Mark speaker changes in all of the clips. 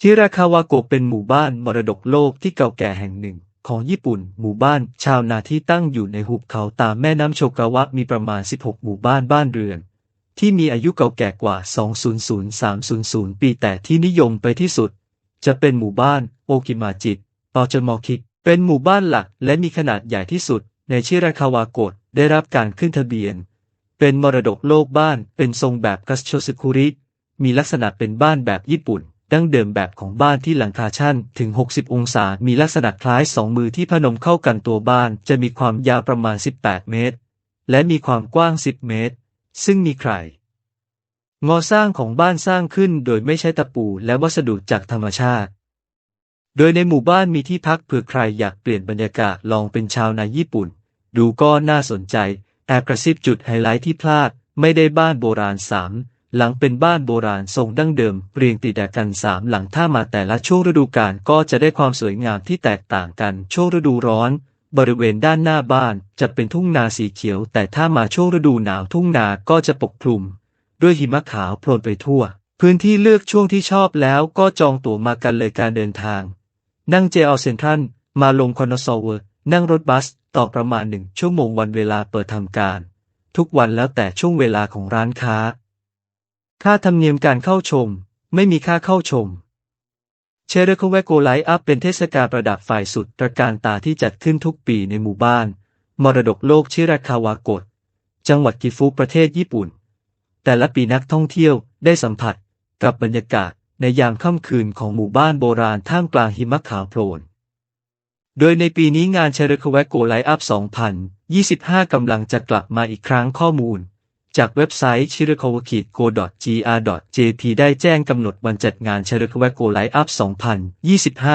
Speaker 1: ชิราคาวาโกะเป็นหมู่บ้านมรดกโลกที่เก่าแก่แห่งหนึ่ง ของญี่ปุ่น หมู่บ้านชาวนาที่ตั้งอยู่ในหุบเขาตามแม่น้ำโชกาวะมีประมาณ 16 หมู่บ้านบ้านเรือน ที่มีอายุเก่าแก่กว่า 200-300 ปีแต่ที่นิยมไปที่สุด จะเป็นหมู่บ้านโอกิมาจิปอจมอคิเป็นหมู่บ้านหลักและมีขนาดใหญ่ที่สุด ในชิราคาวาโกะได้รับการขึ้นทะเบียน เป็นมรดกโลกบ้านเป็นทรงแบบกัสโชซึคุริมีลักษณะเป็นบ้านแบบญี่ปุ่น ดั้งเดิมแบบของบ้านที่หลังคาชั้นถึง 60 องศา มีลักษณะคล้ายสองมือที่พนมเข้ากันตัวบ้านจะมีความยาวประมาณ 18 เมตร และมีความกว้าง 10 เมตร ซึ่งมีใครงอสร้างของบ้านสร้างขึ้นโดยไม่ใช้ตะปูและวัสดุจากธรรมชาติ โดยในหมู่บ้านมีที่พักเผื่อใครอยากเปลี่ยนบรรยากาศลองเป็นชาวนาญี่ปุ่น ดูก็น่าสนใจแอบกระซิบจุดไฮไลท์ที่พลาดไม่ได้บ้านโบราณสาม หลังเป็นบ้านโบราณทรงดั้งเดิมเรียงติดกันสามหลังถ้ามาแต่ละช่วงฤดูกาลก็จะได้ความสวยงามที่แตกต่างกันช่วงฤดูร้อน บริเวณด้านหน้าบ้านจะเป็นทุ่งนาสีเขียว แต่ถ้ามาช่วงฤดูหนาวทุ่งนาก็จะปกคลุม ด้วยหิมะขาวโพลนไปทั่ว พื้นที่เลือกช่วงที่ชอบแล้วก็จองตั๋วมากันเลยการเดินทาง นั่งเจลเซ็นทรัลมาลงคอนโซเวอร์ นั่งรถบัสต่อประมาณหนึ่งชั่วโมงวันเวลาเปิดทำการ ทุกวันแล้วแต่ช่วงเวลาของร้านค้า ค่าธรรมเนียมการเข้าชม ไม่มีค่าเข้าชม เชเรคเวโกไลอัพเป็นเทศกาลประดับไฟสุดตระการตาที่จัดขึ้นทุกปีในหมู่บ้าน มรดกโลกชิราคาวากะจังหวัดกิฟุประเทศญี่ปุ่น แต่ละปีนักท่องเที่ยวได้สัมผัสกับบรรยากาศในยามค่ำคืนของหมู่บ้านโบราณท่ามกลางหิมะขาวโพลน โดยในปีนี้งานเชเรคเวโกไลอัพ 2025 กำลังจะกลับมาอีกครั้งข้อมูล จากเว็บไซต์ c h i r i k o w a k i g o g r j p ได้แจ้งกำหนดวันจัดงานเชเรคเวโกไลอัพ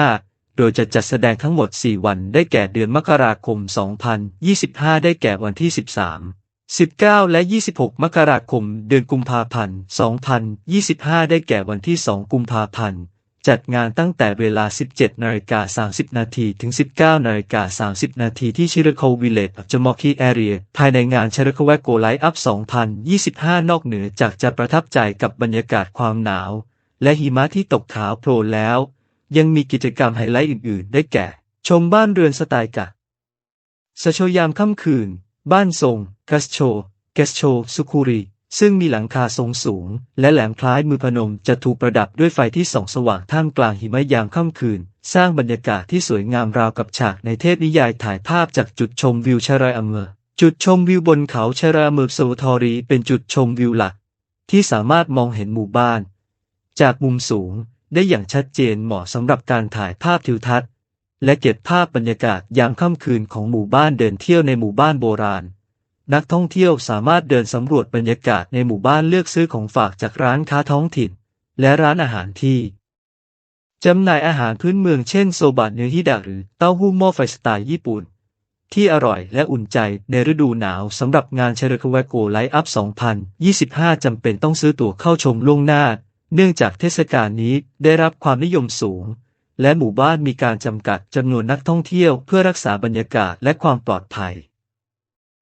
Speaker 1: 2025 โดยจะจัดแสดงทั้งหมด 4 วันได้แก่เดือนมกราคม 2025 ได้แก่วันที่ 13 19 และ 26 มกราคม เดือนกุมภาพันธ์ 2025 ได้แก่วันที่ 2 กุมภาพันธ์ จัดงานตั้งแต่เวลา 17นาฬิกา30 นาทีถึง 19นาฬิกา30 นาทีที่ชิรโควิเลตจมอคีแอเรีย ภายในงานชิรโคแวโกไลอัพ 2025 นอกเหนือจากจะประทับใจกับบรรยากาศความหนาว และหิมะที่ตกขาวโพลนแล้ว ยังมีกิจกรรมไฮไลท์อื่น ๆ ได้แก่ ชมบ้านเรือนสไตล์กะสโชยามค่ำคืน บ้านทรงกัสโชเกสโช สุคุรี ซึ่งมีหลังคาทรงสูง และแหลมคล้ายมือพนมจะถูกประดับด้วยไฟที่ส่องสว่างท่ามกลางหิมะยามค่ำคืน สร้างบรรยากาศที่สวยงามราวกับฉากในเทพนิยายถ่ายภาพจากจุดชมวิวชรายอเมอร์จุดชมวิวบนเขาชรายอเมอร์โซทอรีเป็นจุดชมวิวหลัก ที่สามารถมองเห็นหมู่บ้าน จากมุมสูงได้อย่างชัดเจนเหมาะสำหรับการถ่ายภาพทิวทัศน์ และเก็บภาพบรรยากาศยามค่ำคืนของหมู่บ้านเดินเที่ยวในหมู่บ้านโบราณ นักท่องเที่ยวสามารถเดินสำรวจบรรยากาศในหมู่บ้านเลือกซื้อของฝากจากร้านค้าท้องถิ่น และร้านอาหารที่จำหน่ายอาหารพื้นเมืองเช่นโซบะเนื้อฮิดะหรือเต้าหู้หม้อไฟสไตล์ญี่ปุ่น ที่อร่อยและอุ่นใจในฤดูหนาวสำหรับงานเชเรคเวโกไลอัพ 2025 จำเป็นต้องซื้อตั๋วเข้าชมล่วงหน้า เนื่องจากเทศกาลนี้ได้รับความนิยมสูง และหมู่บ้านมีการจำกัดจำนวนนักท่องเที่ยวเพื่อรักษาบรรยากาศและความปลอดภัย